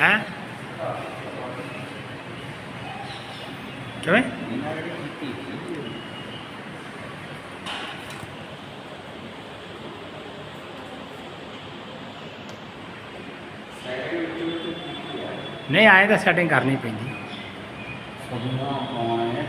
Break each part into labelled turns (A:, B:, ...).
A: ਹੈ ਕਿਵੇਂ ਨਹੀਂ ਆਏ ਤਾਂ ਸੈਟਿੰਗ ਕਰਨੀ ਪੈਂਦੀ
B: ਸਭਨਾ ਪਾਏ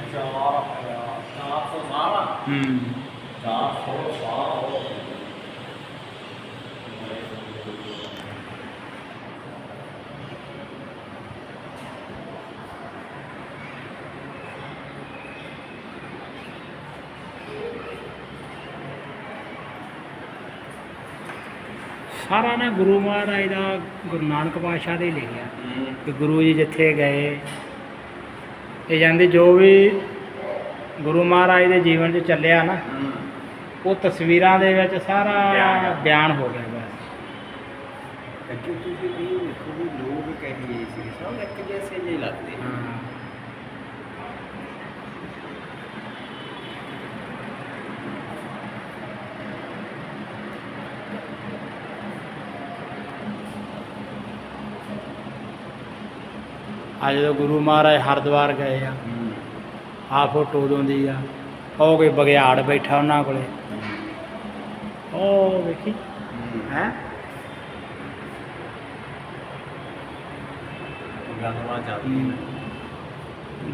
B: ਸਾਰਾ
A: ਨਾ ਗੁਰੂ ਮਹਾਰਾਜ ਦਾ ਗੁਰੂ ਨਾਨਕ ਪਾਤਸ਼ਾਹ ਦੇ ਲਿਖਿਆ। ਕਿ ਗੁਰੂ ਜੀ ਜਿੱਥੇ ਗਏ ਇਹ ਜਾਂਦੇ ਜੋ ਵੀ ਗੁਰੂ ਮਹਾਰਾਜ ਦੇ ਜੀਵਨ 'ਚ ਚੱਲਿਆ ਨਾ ਉਹ ਤਸਵੀਰਾਂ ਦੇ ਵਿੱਚ ਸਾਰਾ
B: ਬਿਆਨ।
A: ਹੋ ਗਿਆ ਬਸ।
B: ਵੀ ਲੋਕ ਕਹੇ ਸੀ ਸਭ ਇੱਕ ਜੈਸੇ ਜਿਹੇ ਲੱਗਦੇ
A: ਹਾਂ ਆ ਜਦੋਂ ਗੁਰੂ ਮਹਾਰਾਜ ਹਰਿਦੁਆਰ ਗਏ ਆ ਆ ਫੋਟੋ ਉਦੋਂ ਦੀ ਆ ਉਹ ਕੋਈ ਬਗਿਆੜ ਬੈਠਾ ਉਹਨਾਂ ਕੋਲੇ ਉਹ ਵੇਖੀ ਹੈ
B: ਗੱਲਬਾਤ ਚੱਲਦੀ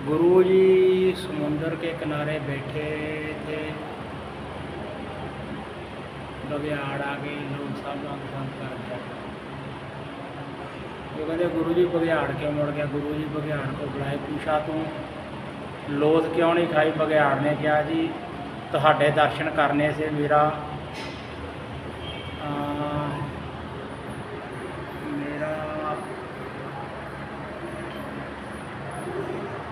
A: गुरु जी समुंदर के किनारे बैठे थे बघियाड़ आ गई लोग सब रंग बंद कर दिया ਉਹ ਕਹਿੰਦੇ ਗੁਰੂ ਜੀ ਬਗਿਆੜ ਕਿਉਂ ਮੁੜ ਗਿਆ? ਗੁਰੂ ਜੀ ਬਗਿਆੜ ਤੋਂ ਬੁਲਾਏ ਪੂਛਾ ਤੂੰ ਲੋਥ ਕਿਉਂ ਨਹੀਂ ਖਾਈ? ਬਗਿਆੜ ਨੇ ਕਿਹਾ ਜੀ ਤੁਹਾਡੇ ਦਰਸ਼ਨ ਕਰਨੇ ਸੀ ਮੇਰਾ ਮੇਰਾ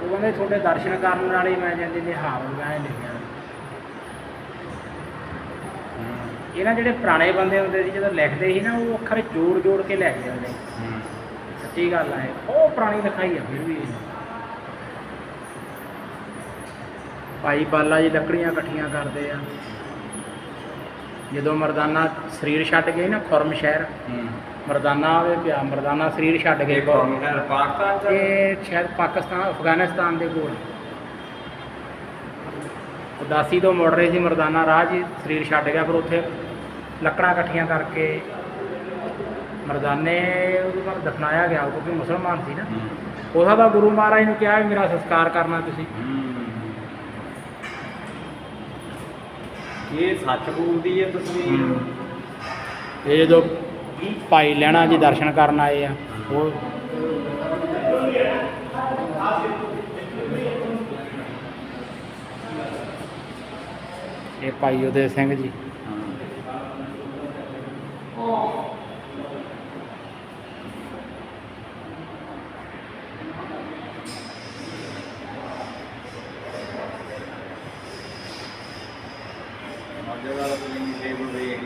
A: ਉਹ ਕਹਿੰਦੇ ਤੁਹਾਡੇ ਦਰਸ਼ਨ ਕਰਨ ਨਾਲ ਹੀ ਮੈਂ ਜਾਂਦੀ ਨਿਹਾਰ ਹੋ ਗਿਆ ਲਿਖਿਆ ਇਹਨਾਂ ਜਿਹੜੇ ਪੁਰਾਣੇ ਬੰਦੇ ਹੁੰਦੇ ਸੀ ਜਦੋਂ ਲਿਖਦੇ ਸੀ ਨਾ ਉਹ ਅੱਖਰ ਜੋੜ ਜੋੜ ਕੇ ਲਿਖਦੇ ਹੁੰਦੇ ਸੱਚੀ ਗੱਲ ਇਹ। ਉਹ ਪੁਰਾਣੀ ਲਿਖਾਈ ਆ ਫਿਰ ਵੀ। ਭਾਈ ਬਾਲਾ ਜੀ ਲੱਕੜੀਆਂ ਇਕੱਠੀਆਂ ਕਰਦੇ ਆ। ਜਦੋਂ ਮਰਦਾਨਾ ਸਰੀਰ ਛੱਡ ਗਏ ਨਾ ਖੁਰਮ ਸ਼ਹਿਰ ਮਰਦਾਨਾ ਆਵੇ ਪਿਆ ਮਰਦਾਨਾ ਸਰੀਰ ਛੱਡ ਗਏ।
B: ਪਾਕਿਸਤਾਨ ਚ
A: ਇਹ ਸ਼ਾਇਦ ਪਾਕਿਸਤਾਨ ਅਫਗਾਨਿਸਤਾਨ ਦੇ ਕੋਲ। ਉਦਾਸੀ ਤੋਂ ਮੁੜ ਰਹੇ ਸੀ ਮਰਦਾਨਾ ਹੀ ਸਰੀਰ ਛੱਡ ਗਿਆ ਫਿਰ ਉੱਥੇ ਲੱਕੜਾਂ ਇਕੱਠੀਆਂ ਕਰਕੇ ਮਰਦਾਨੇ ਉਹਦੇ ਬਾਅਦ ਦਫਨਾਇਆ ਗਿਆ ਕਿਉਂਕਿ ਮੁਸਲਮਾਨ ਸੀ ਨਾ। ਉਹਦਾ ਤਾਂ ਗੁਰੂ ਮਹਾਰਾਜ ਨੂੰ ਕਿਹਾ ਮੇਰਾ ਸੰਸਕਾਰ ਕਰਨਾ ਤੁਸੀਂ।
B: ਇਹ ਸੱਚ ਬੋਲਦੀ ਹੈ ਤਸਵੀਰ
A: ਇਹ ਜਦੋਂ ਭਾਈ ਲੈਣਾ ਜੀ ਦਰਸ਼ਨ ਕਰਨ ਆਏ ਆ ਉਹ ਇਹ ਭਾਈ ਉਦੇ ਸਿੰਘ ਜੀ।
B: ਅੱਜ ਦਾ ਕਲੀਨ ਸ਼ੇਪ ਵੇਖ